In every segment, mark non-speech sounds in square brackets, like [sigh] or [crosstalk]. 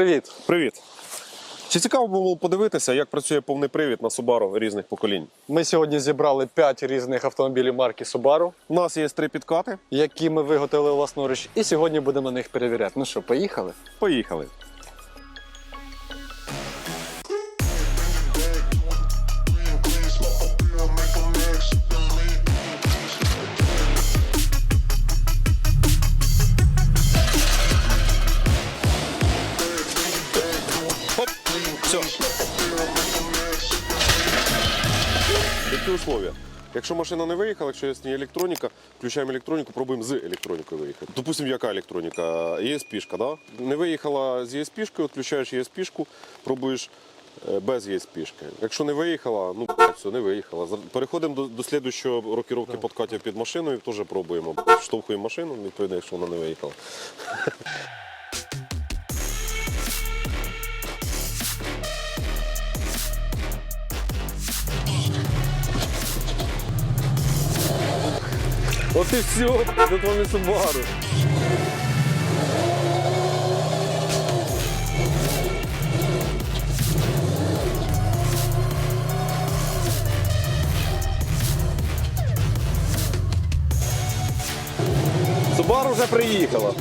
привіт! Привіт! Чи цікаво було подивитися, як працює повний привід на Subaru різних поколінь? Ми сьогодні зібрали 5 різних автомобілів марки Subaru, У нас є три підкати. які ми виготовили власноруч, і сьогодні будемо на них перевіряти. Ну що, поїхали? Поїхали. Які условия? Якщо машина не виїхала, якщо є електроніка, включаємо електроніку, пробуємо з електронікою виїхати. Допустимо, яка електроніка? ESP-шка, да? Не виїхала з ESP-шкою, відключаєш ESP-шку, пробуєш е, без ESP-шки. Якщо не виїхала, ну все, не виїхала. Переходимо до, до слідуючого рокіровки подкатів під машиною, теж пробуємо. Штовхуємо машину, відповідно, якщо вона не виїхала. От і все, це то не Subaru. Subaru вже приїхала.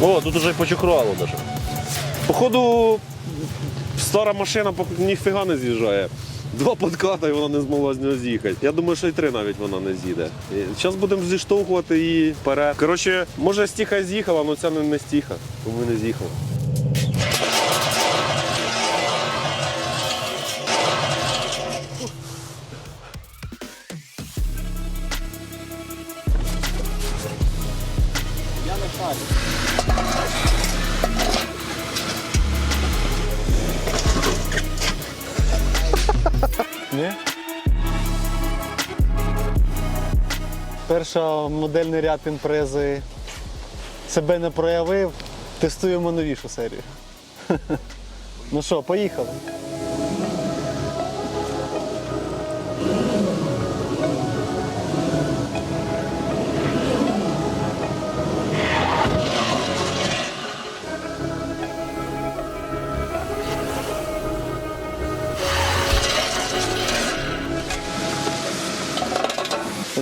О, тут уже й почухрало даже. Походу, стара машина ніфіга не з'їжджає. Два подката і вона не змогла з нього з'їхати. Я думаю, що й три навіть вона не з'їде. Зараз будемо зіштовхувати її вперед. Коротше, може стіха з'їхала, але ця не, стіха, бо ми не з'їхала. Перша модельний ряд імпрези себе не проявив. Тестуємо новішу серію. [laughs] Ну що, поїхали.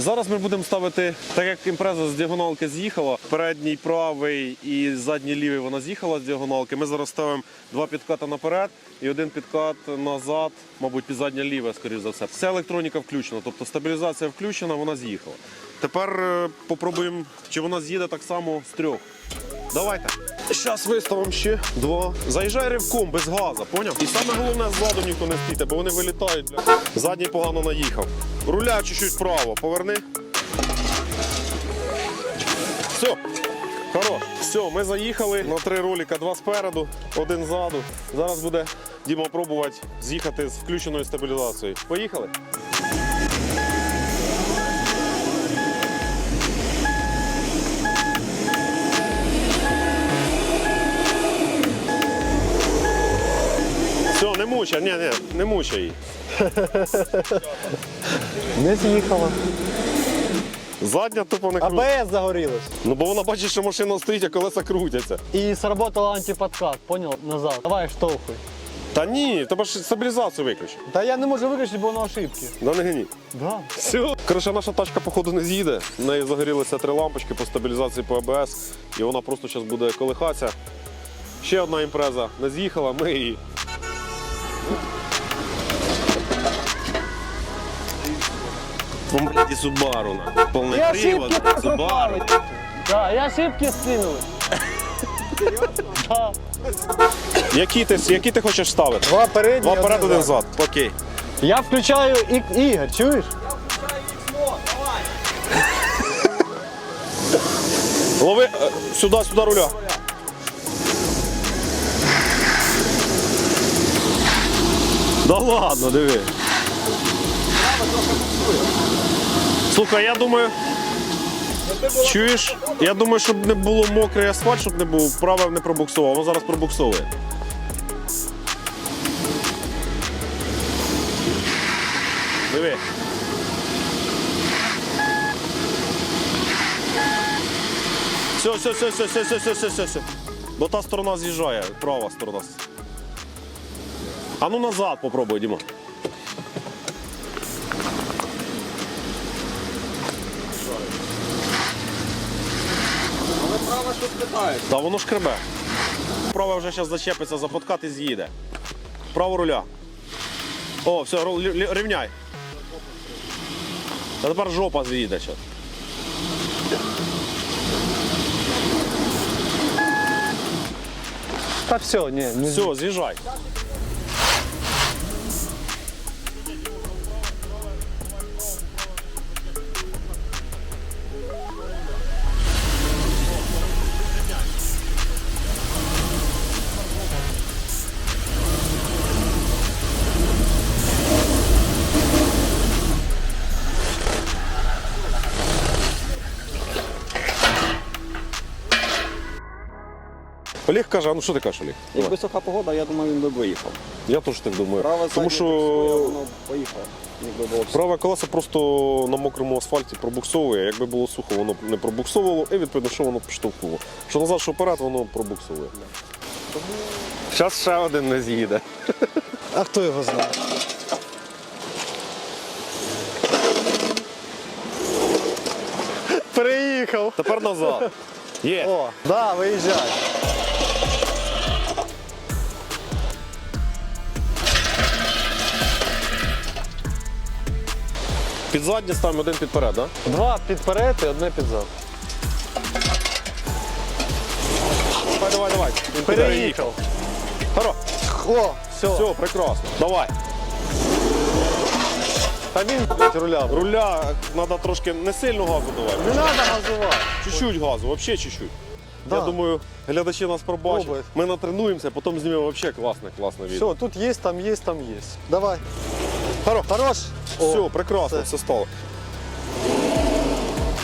Зараз ми будемо ставити, так як імпреза з діагоналки з'їхала, передній правий і задній лівий вона з'їхала з діагоналки. Ми зараз ставимо два підката наперед і один підкат назад, мабуть, під заднє ліве, скоріш за все. Вся електроніка включена, тобто стабілізація включена, вона з'їхала. Тепер е, попробуємо, чи вона з'їде так само з трьох. Давайте. Зараз виставимо ще два. Заїжджай ривком без газа, поняв? І саме головне ззаду ніхто не стійте, бо вони вилітають. Задній погано наїхав. Руля чуть-чуть вправо, поверни. Все. Хорош. Все, ми заїхали на три ролика, два спереду, один ззаду. Зараз буде Діма пробувати з'їхати з включеною стабілізацією. Поїхали? Все, не мучай, ні, ні, не мучай. Не з'їхала. Задня тупо не крутить. АБС загорілось. Ну бо вона бачить, що машина стоїть, а колеса крутяться. І сработала антиподкат, понял? Назад. Давай штовхуй. Та ні, в тебе ж стабілізацію виключи. Та я не можу виключити, бо на ошибки. Да не гені. Да. Все. Коротше, наша тачка, походу, не з'їде. В неї загорілися три лампочки по стабілізації по АБС, і вона просто зараз буде колихатися. Ще одна імпреза не з'їхала, ми її. Блядь, і Subaru, на. Повний Я привод, ошибки Subaru. Да, я ошибки скинули. Да. Які ти, які ти хочеш ставити? Два передні. Два вперед, один один зад. зад. Окей. Я включаю і... Ігор, чуєш? Лови е, сюди, сюди руля. Да ладно, диви. Слухай, я думаю. Чуєш? Я думаю, щоб не було мокрий асфальт, щоб не був, праве не пробуксував, воно зараз пробуксовує. Диви. Все, все, все, все, все, все, все, все, все, все. Бо та сторона з'їжджає, права сторона. А ну назад попробуй, Діма. Але право. Та воно ж кребе. Права вже зараз зачепиться за подкат і з'їде. Право руля. О, все, ру- лі- лі- рівняй. Та тепер жопа з'їде зараз. Та все, ні, не Все, з'їжджай. Олег каже, а ну що ти кажеш, Олег? Якби суха погода, я думаю, він би виїхав. Я теж так думаю. Праве Тому що воно поїхало. Якби було все. праве колесо просто на мокрому асфальті пробуксовує. Якби було сухо, воно б не пробуксовувало, і відповідно, що воно підштовхнуло. Що назад, що вперед, воно пробуксовує. Зараз ще один не з'їде. А хто його знає? Приїхав. Тепер назад. Є. О, да, виїжджай. Під заднє ставимо один підперед, так? Да? Два підперед і одне підзад. Давай, давай, давай. Він Переїхав. Хоро. О, все. Все, прекрасно. Давай. Та він блядь, руля. Руля треба трошки не сильно газу давай. Не треба газувати. Чуть-чуть газу, взагалі чуть-чуть. Да. Я думаю, глядачі нас пробачать. Пробують. Ми натренуємося, потім знімемо взагалі класне, класне відео. Все, тут є, там є, там є. Давай. Хоро. Хорош. Все, прекрасно, все. все стало.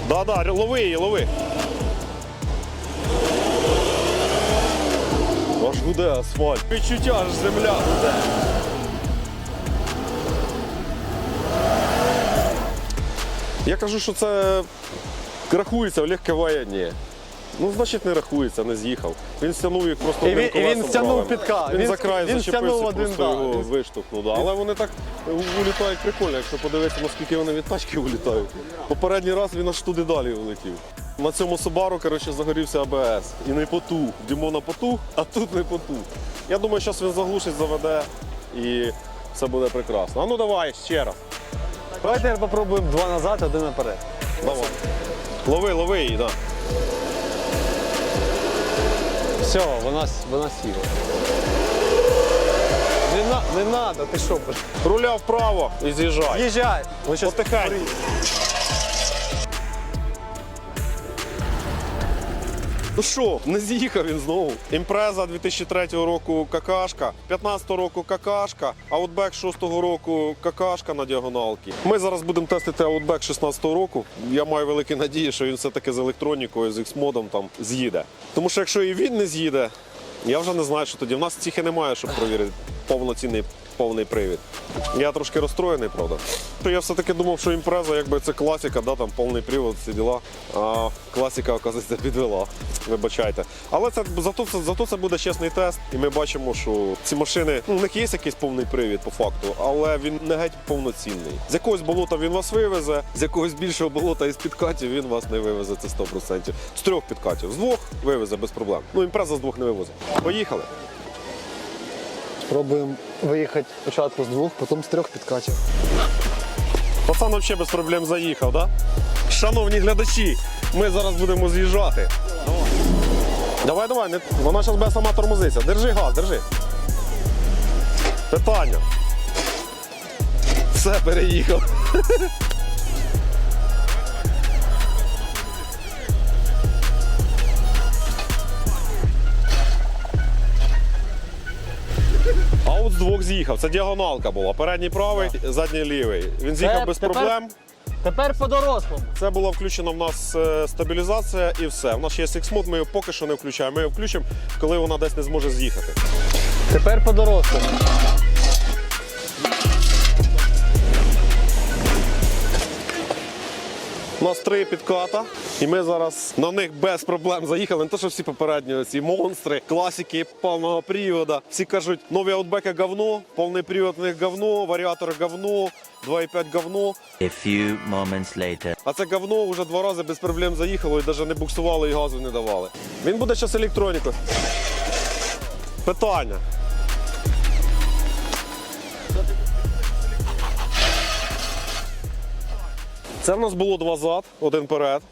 Да, да, лови її, лови. Аж гуде асфальт. Відчуття аж земля гуде. Я кажу, що це рахується, Олег киває, ні. Ну, значить, не рахується, не з'їхав. Він стягнув їх просто І одним він- і він колесом стягнув правим. підка. Він, Він- за край він зачепився, стягнув один, просто да. його Він- виштовхнув. Да. Але вони так улітають прикольно, якщо подивитися, наскільки вони від тачки улітають. Попередній раз він аж туди далі улетів. На цьому Subaru, коротше, загорівся АБС. І не потух. Дімона потух, а тут не потух. Я думаю, зараз він заглушить, заведе і все буде прекрасно. А ну давай ще раз. Давайте попробуємо два назад, один наперед. Давай. Лови, лови її, так. Да. Все, вона, вона сіла. Не, на, не надо, ти що? Руля вправо і з'їжджай. Їжджай. Ви Ну що, не з'їхав він знову. Імпреза 2003 року какашка, 15 року какашка, Outback 6 року какашка на діагоналці. Ми зараз будемо тестити Outback 16 року. Я маю великі надії, що він все-таки з електронікою, з X-модом там з'їде. Тому що якщо і він не з'їде, я вже не знаю, що тоді. В нас ціхи немає, щоб провірити повноцінний повний привід. Я трошки розстроєний, правда. Я все-таки думав, що імпреза, якби це класика, да, там повний привод, всі діла. А класика, оказується, підвела. Вибачайте. Але це зато, зато це буде чесний тест, і ми бачимо, що ці машини, ну, у них є якийсь повний привід по факту, але він не геть повноцінний. З якогось болота він вас вивезе, з якогось більшого болота із підкатів він вас не вивезе, це 100%. З трьох підкатів. З двох вивезе без проблем. Ну, імпреза з двох не вивозить. Поїхали. Спробуємо виїхати спочатку з двох, потім з трьох підкатів. Пацан взагалі без проблем заїхав, да? Шановні глядачі, ми зараз будемо з'їжджати. Давай, давай, не... вона зараз буде сама тормозитися. Держи газ, держи. Питання. Все, переїхав. Двох з'їхав. Це діагоналка була. Передній правий, задній лівий. Він з'їхав Це без тепер- проблем. Тепер по-дорослому. Це була включена в нас е, стабілізація і все. У нас є X-Mode, ми його поки що не включаємо. Ми його включимо, коли вона десь не зможе з'їхати. Тепер по-дорослому. У нас три підката, і ми зараз на них без проблем заїхали. Не то, що всі попередні ці монстри, класики повного привода. Всі кажуть, нові аутбеки говно, повний привод в них говно, варіатор говно, 2,5 говно. A few moments later. А це говно вже два рази без проблем заїхало і навіть не буксувало і газу не давали. Він буде зараз електроніку. Питання. Це в нас було два зад, один перед.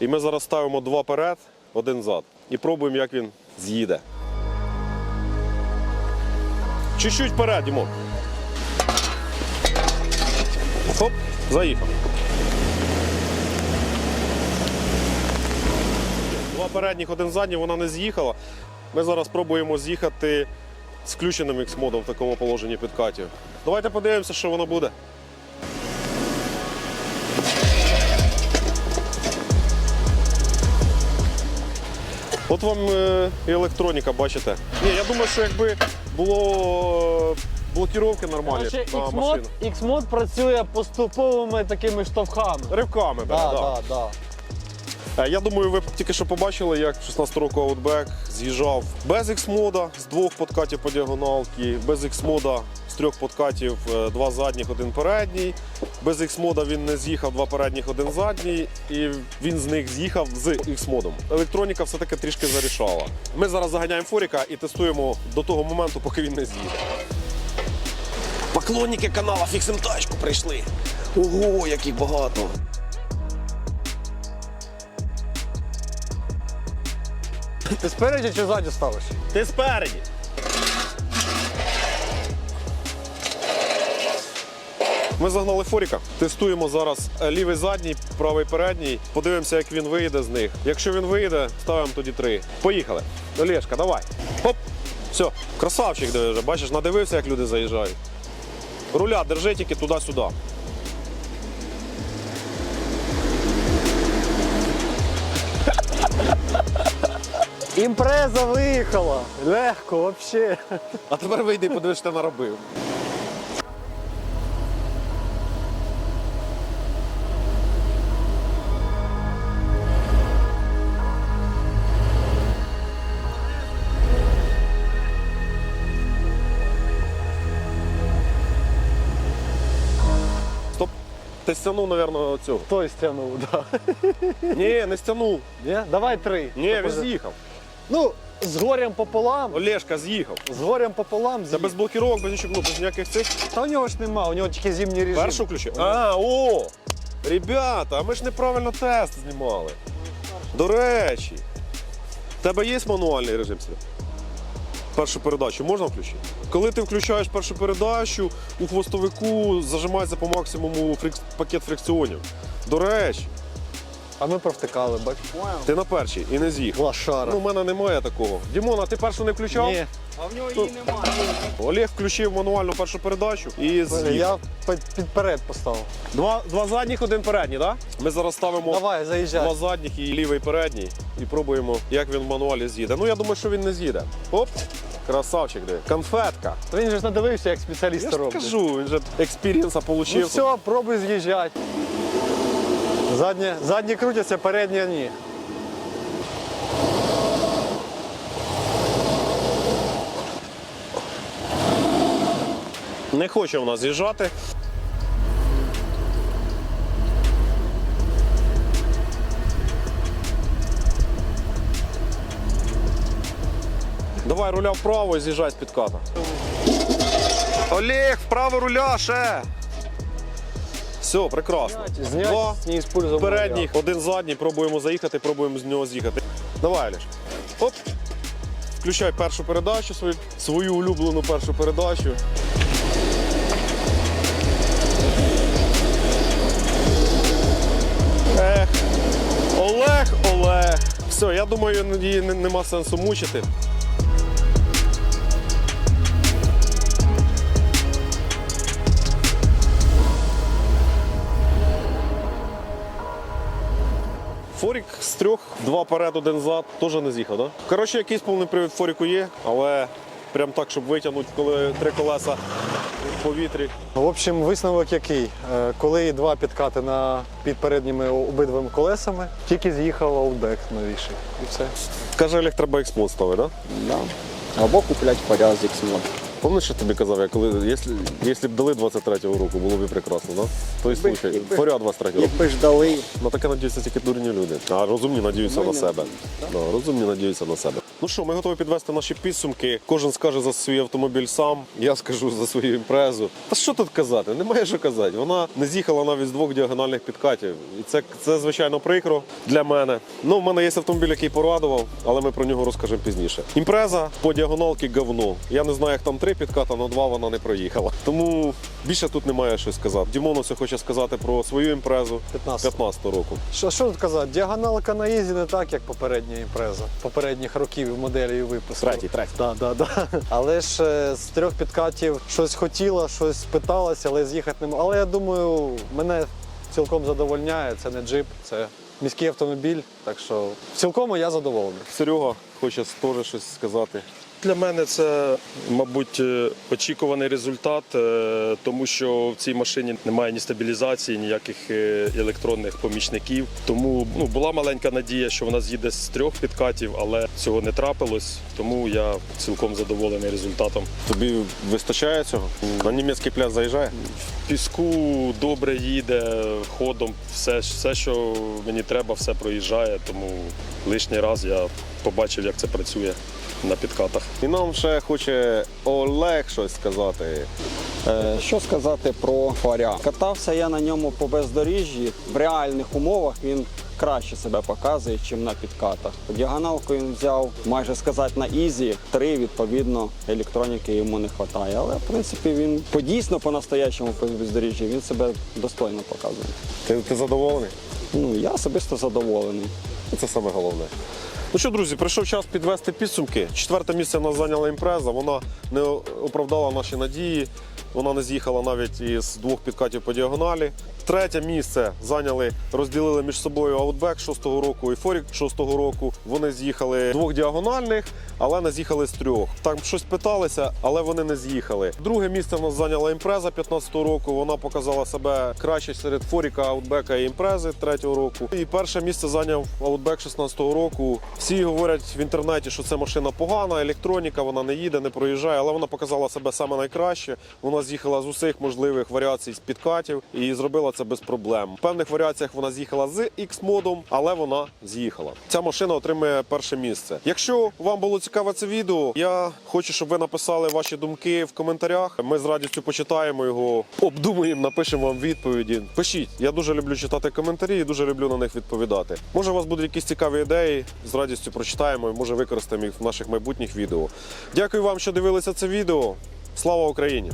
І ми зараз ставимо два перед, один зад. І пробуємо, як він з'їде. Чуть-чуть вперед, Дімон. Хоп, заїхав. Два передніх, один задній, вона не з'їхала. Ми зараз спробуємо з'їхати з включеним X-модом в такому положенні підкатів. Давайте подивимося, що воно буде. От вам е, і електроніка, бачите. Ні, я думаю, що якби було е, блокіровки нормальні на X-Mod, машину. X-Mod працює поступовими такими штовхами. Ривками, бере, Да, да. да, да. Е, Я думаю, ви тільки що побачили, як 16 року Outback з'їжджав без X-мода з двох подкатів по діагоналки, без X-мода трьох подкатів, е, два задніх, один передній. Без X-мода він не з'їхав, два передніх, один задній, і він з них з'їхав з X-модом. Електроніка все-таки трішки зарішала. Ми зараз заганяємо Форіка і тестуємо до того моменту, поки він не з'їде. Поклонники канала Фіксим Тачку прийшли. Ого, яких багато. Ти спереді чи ззаді ставиш? Ти спереді. Ми загнали Форіка. Тестуємо зараз е, лівий задній, правий передній. Подивимося, як він вийде з них. Якщо він вийде, ставимо тоді три. Поїхали. Олешка, давай. Хоп. Все, красавчик вже. Бачиш, надивився, як люди заїжджають. Руля, держи тільки туди-сюди. Імпреза виїхала. Легко, взагалі. А тепер вийди і подивись, що ти наробив. Ти стягнув, мабуть, цього. Той стягнув, да. Ні, не стягнув. Ні? Давай три. Ні, він з'їхав. Ну, з горем пополам. Олешка з'їхав. З горем пополам з'їв. без блокировок, без нічого, ну, без ніяких цих. Та у нього ж нема, у нього тільки зимній режим. Першу включив? А, о! Ребята, а ми ж неправильно тест знімали. До речі, в тебе є мануальний режим свят? Першу передачу можна включити? Коли ти включаєш першу передачу, у хвостовику зажимається по максимуму фрик- пакет фрикціонів. До речі, А ми провтикали, бач. ти на першій і не з'їхав. Лошара. Ну, у мене немає такого. Дімон, а ти першу не включав? Ні, А в нього її немає. Олег включив мануальну першу передачу і з'їхав. я під- підперед поставив. Два, два задніх, один передній, так? Да? Ми зараз ставимо Давай, заїжджай. два задніх і лівий передній. І пробуємо, як він в мануалі з'їде. Ну, я думаю, що він не з'їде. Оп! Красавчик, диви. Конфетка. Він же ж надивився, як спеціаліст Я ж робить. кажу, він же експірієнса Ну отримав. все, пробуй з'їжджати. Задні, задні крутяться, передні ні. Не хоче в нас з'їжджати. Давай руля вправо і з'їжджай з підката. Олег, вправо руля ще. Все, прекрасно. Знять, Два не передніх, один задній, пробуємо заїхати, пробуємо з нього з'їхати. Давай, Олеж. Оп. Включай першу передачу, свою, свою улюблену першу передачу. Ех, Олег, Олег. Все, я думаю, її нема сенсу мучити. Форік з трьох, два перед, один зад, теж не з'їхав. Да? Коротше, якийсь повний привід форіку є, але прям так, щоб витягнути коли три колеса в повітрі. В общем, висновок який. Е, коли два підкати на під передніми обидвими колесами, тільки з'їхав аутбек новіший. І все. Каже, електробайк ставить, так? Да? Да. Або куплять поряд, з X0. Помниш, що тобі казав, я якщо, якщо б дали 23-го року, було б прекрасно, да? Той Якби ж- случай, поряд 23-го року. Якби ж дали. Ну, на таке надіються тільки дурні люди. А розумні надіються на себе. Да, розумні надіються на себе. Ну що, ми готові підвести наші підсумки. Кожен скаже за свій автомобіль сам. Я скажу за свою імпрезу. Та що тут казати? Немає що казати. Вона не з'їхала навіть з двох діагональних підкатів. І це, це звичайно прикро для мене. Ну, в мене є автомобіль, який порадував, але ми про нього розкажемо пізніше. Імпреза по діагоналки говно. Я не знаю, як там три підката, але два вона не проїхала. Тому більше тут немає що сказати. Дімонус хоче сказати про свою імпрезу 15. 15 року. Що, що тут казати? Діагоналка на Ізі не так, як попередня імпреза. Попередніх років моделі і випуску. Третій, третій. Да, да, да. Але ж е, з трьох підкатів щось хотіла, щось питалася, але з'їхати не могла. Але я думаю, мене цілком задовольняє. Це не джип, це міський автомобіль. Так що цілком я задоволений. Серега хоче теж щось сказати. Для мене це, мабуть, е, очікуваний результат, е, тому що в цій машині немає ні стабілізації, ніяких е, електронних помічників. Тому ну, була маленька надія, що вона з'їде з трьох підкатів, але цього не трапилось. Тому я цілком задоволений результатом. Тобі вистачає цього? На німецький пляж заїжджає? В піску добре їде ходом, все, все, що мені треба, все проїжджає. Тому лишній раз я побачив, як це працює на підкатах. І нам ще хоче Олег щось сказати. Е, Що сказати про фаря? Катався я на ньому по бездоріжжі. В реальних умовах він краще себе показує, ніж на підкатах. Діагоналку він взяв, майже сказати, на ізі. Три, відповідно, електроніки йому не вистачає. Але в принципі він по дійсно по-настоящому по бездоріжжі він себе достойно показує. Ти, ти задоволений? Ну я особисто задоволений. Це саме головне. Ну що, друзі, прийшов час підвести підсумки. Четверте місце в нас зайняла імпреза. Вона не оправдала наші надії. Вона не з'їхала навіть із двох підкатів по діагоналі. Третє місце зайняли, розділили між собою Outback 6-го року і Форік 6-го року. Вони з'їхали двох діагональних, але не з'їхали з трьох. Там щось питалися, але вони не з'їхали. Друге місце в нас зайняла імпреза 15-го року. Вона показала себе краще серед Форіка, Аутбека і імпрези 3-го року. І перше місце зайняв Outback 16-го року. Всі говорять в інтернеті, що це машина погана, електроніка, вона не їде, не проїжджає, але вона показала себе саме найкраще. Вона з'їхала з усіх можливих варіацій з підкатів і зробила це без проблем. В певних варіаціях вона з'їхала з X-модом, але вона з'їхала. Ця машина отримує перше місце. Якщо вам було цікаве це відео, я хочу, щоб ви написали ваші думки в коментарях. Ми з радістю почитаємо його, обдумуємо, напишемо вам відповіді. Пишіть, я дуже люблю читати коментарі і дуже люблю на них відповідати. Може, у вас будуть якісь цікаві ідеї, з радістю прочитаємо і може використаємо їх в наших майбутніх відео. Дякую вам, що дивилися це відео. Слава Україні!